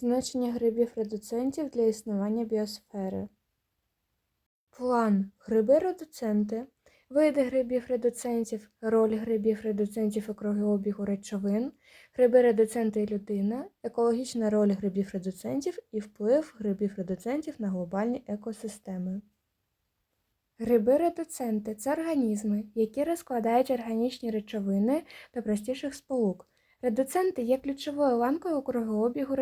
Значення грибів-редуцентів для існування біосфери. План. Гриби-редуценти. Види грибів-редуцентів, роль грибів-редуцентів у кругообігу речовин, гриби-редуценти і людина, екологічна роль грибів-редуцентів і вплив грибів-редуцентів на глобальні екосистеми. Гриби-редуценти це організми, які розкладають органічні речовини до простіших сполук. Редуценти є ключовою ланкою кругообігу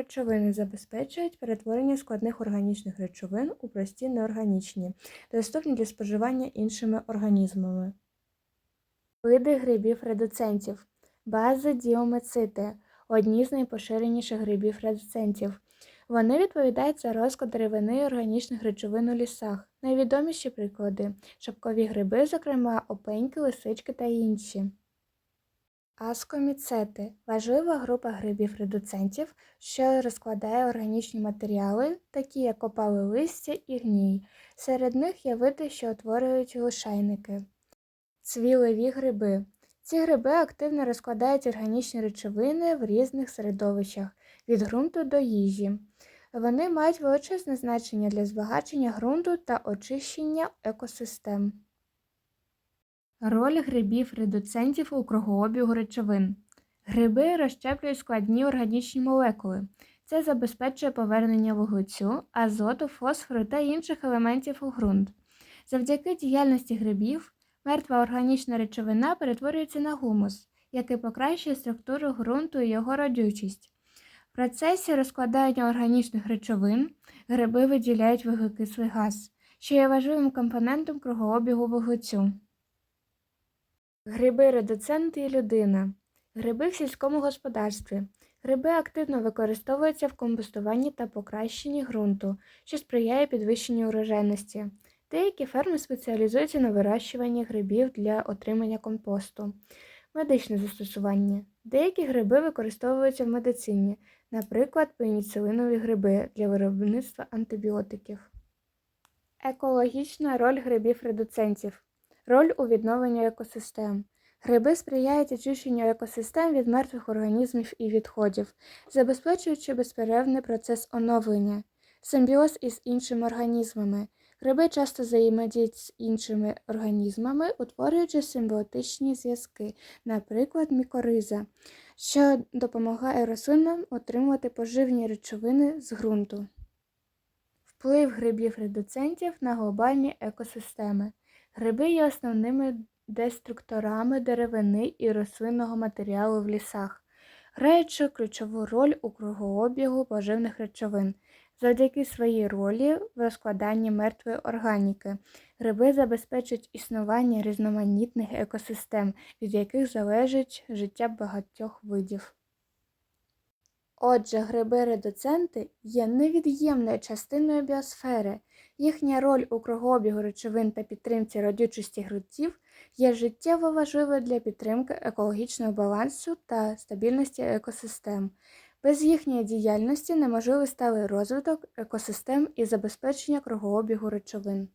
і забезпечують перетворення складних органічних речовин у прості неорганічні, доступні для споживання іншими організмами. Види грибів-редуцентів. Бази діомецити – одні з найпоширеніших грибів-редуцентів. Вони відповідають за розклад деревини і органічних речовин у лісах. Найвідоміші приклади шапкові гриби, зокрема опеньки, лисички та інші. Аскоміцети – важлива група грибів-редуцентів, що розкладає органічні матеріали, такі як опале листя і гній. Серед них є види, що утворюють лишайники. Цвілеві гриби. Ці гриби активно розкладають органічні речовини в різних середовищах від ґрунту до їжі. Вони мають величезне значення для збагачення ґрунту та очищення екосистем. Роль грибів-редуцентів у кругообігу речовин. Гриби розщеплюють складні органічні молекули. Це забезпечує повернення вуглецю, азоту, фосфору та інших елементів у ґрунт. Завдяки діяльності грибів мертва органічна речовина перетворюється на гумус, який покращує структуру ґрунту і його родючість. В процесі розкладання органічних речовин гриби виділяють вуглекислий газ, що є важливим компонентом кругообігу вуглецю. Гриби-редуценти і людина. Гриби в сільському господарстві. Гриби активно використовуються в компостуванні та покращенні ґрунту, що сприяє підвищенню урожайності. Деякі ферми спеціалізуються на вирощуванні грибів для отримання компосту. Медичне застосування. Деякі гриби використовуються в медицині, наприклад, пеніцилинові гриби для виробництва антибіотиків. Екологічна роль грибів-редуцентів. Роль у відновленні екосистем. Гриби сприяють очищенню екосистем від мертвих організмів і відходів, забезпечуючи безперервний процес оновлення, симбіоз із іншими організмами. Гриби часто взаємодіють з іншими організмами, утворюючи симбіотичні зв'язки, наприклад, мікориза, що допомагає рослинам отримувати поживні речовини з ґрунту. Вплив грибів-редуцентів на глобальні екосистеми. Гриби є основними деструкторами деревини і рослинного матеріалу в лісах, граючи ключову роль у кругообігу поживних речовин. Завдяки своїй ролі в розкладанні мертвої органіки гриби забезпечують існування різноманітних екосистем, від яких залежить життя багатьох видів. Отже, гриби-редуценти є невід'ємною частиною біосфери. Їхня роль у кругообігу речовин та підтримці родючості ґрунтів є життєво важливою для підтримки екологічного балансу та стабільності екосистем. Без їхньої діяльності неможливий сталий розвиток екосистем і забезпечення кругообігу речовин.